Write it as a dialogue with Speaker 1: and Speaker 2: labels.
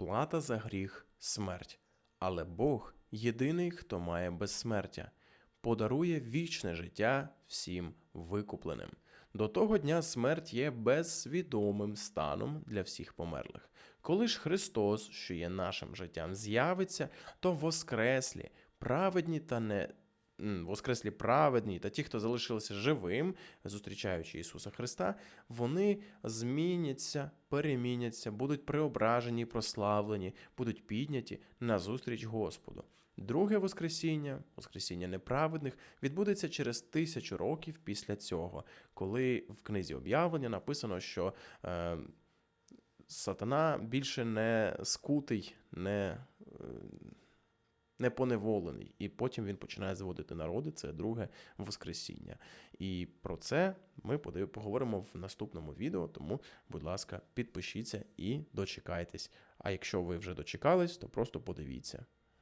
Speaker 1: плата за гріх смерть. Але Бог єдиний, хто має безсмертя, подарує вічне життя всім викупленим. До того дня смерть є безсвідомим станом для всіх померлих. Коли ж Христос, що є нашим життям, з'явиться, то воскреслі, праведні та не воскреслі праведні та ті, хто залишилися живим, зустрічаючи Ісуса Христа, вони зміняться, переміняться, будуть преображені, прославлені, будуть підняті на зустріч Господу. Друге Воскресіння, Воскресіння неправедних, відбудеться через тисячу років після цього, коли в книзі об'явлення написано, що е, сатана більше не скутий, не, е, не поневолений. І потім він починає зводити народи. Це друге Воскресіння. І про це ми поговоримо в наступному відео. Тому, будь ласка, підпишіться і дочекайтесь. А якщо ви вже дочекались, то просто подивіться.